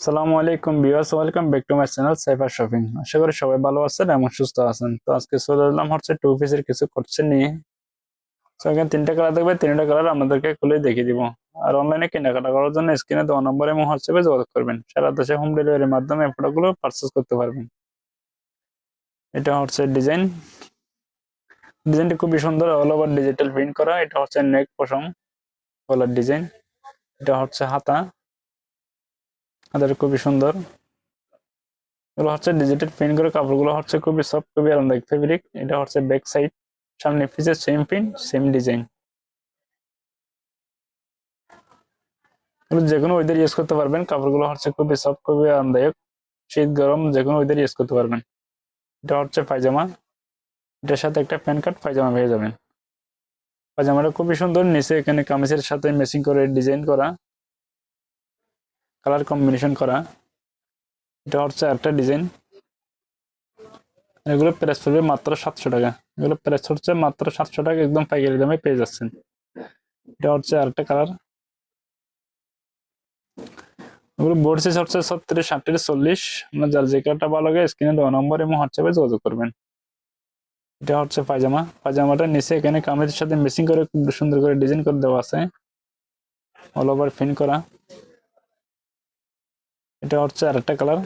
সালামু আলাইকুম viewers, welcome back to my channel cipher shopping. আশা করি সবাই ভালো আছেন এবং সুস্থ আছেন। তো আজকে চলে এলাম হচ্ছে টু পিসের কিছু করছে নিয়ে। তো এখানে তিনটা কালার দেখবে, তিনটা কালার আপনাদেরকে খুলে দেখিয়ে দিব। আর অনলাইনে কেনাকাটা করার জন্য স্ক্রিনে দেওয়া নম্বরে এবং হোয়াটসঅ্যাপে যোগাযোগ করবেন। সারা দেশে হোম ডেলিভারির মাধ্যমে প্রোডাক্টগুলো পারচেস করতে পারবেন। এটা হচ্ছে ডিজাইন ডিজাইনটি খুবই সুন্দর অল ওভার ডিজিটাল প্রিন্ট করা। এটা হচ্ছে নেক পশম গলার ডিজাইন এটা হচ্ছে হাতা। হাতার খুবই সুন্দর। এগুলো হচ্ছে ডিজিটাল প্রিন্ট করে, কাপড়গুলো হচ্ছে খুবই সফট খুবই আরামদায়ক ফেব্রিক এটা হচ্ছে ব্যাক সাইড সামনে পিসের সেম প্রিন্ট সেম ডিজাইন যে কোনো ওয়েদার ইউজ করতে পারবেন, কাপড়গুলো হচ্ছে খুবই সফট খুবই আরামদায়ক। শীত, গরম যে কোনো ওয়েদার ইউজ করতে পারবেন। এটা হচ্ছে পায়জামা। এটার সাথে একটা প্যান্ট কার্ড, পায়জামা পেয়ে যাবেন। পায়জামাটা খুবই সুন্দর, নিচে এখানে কামিজের সাথে ম্যাচিং করে ডিজাইন করা। কালার কম্বিনেশন করা। এটা হচ্ছে একটা ডিজাইন। এগুলো প্রাইস পড়বে মাত্র সাতশো টাকা। এগুলো প্রাইস হচ্ছে মাত্র সাতশো টাকা, একদম পাইকারি দামে পেয়ে যাচ্ছেন। এটা হচ্ছে আরেকটা কালার। এগুলো বোর্ড সাইজ হচ্ছে ছত্রিশ, আটত্রিশ, চল্লিশ। আপনার যার যে কালারটা ভালো লাগে, স্ক্রিনে দেওয়া নম্বর এবং হোয়াটসঅ্যাপে যোগাযোগ করবেন। এটা হচ্ছে পায়জামা। পায়জামাটা নিচে এখানে কামিজের সাথে মিসিং করে, খুব সুন্দর করে ডিজাইন করে দেওয়া আছে। অল ওভার ফিন করা। এটা হচ্ছে আরেকটা কালার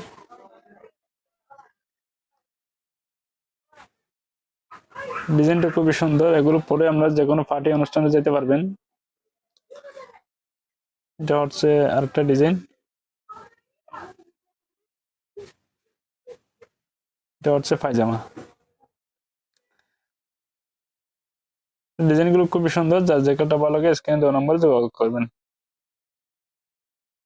ডিজাইনটা খুবই সুন্দর। এগুলো পরে আমরা যে কোনো পার্টি অনুষ্ঠানে যেতে পারবেন। এটা হচ্ছে আরেকটা ডিজাইন এটা হচ্ছে পায়জামা। ডিজাইনগুলো খুবই সুন্দর। যার যে কাটা ভালো লাগে স্ক্যান দেওয়া নম্বরে যোগাযোগ করবেন।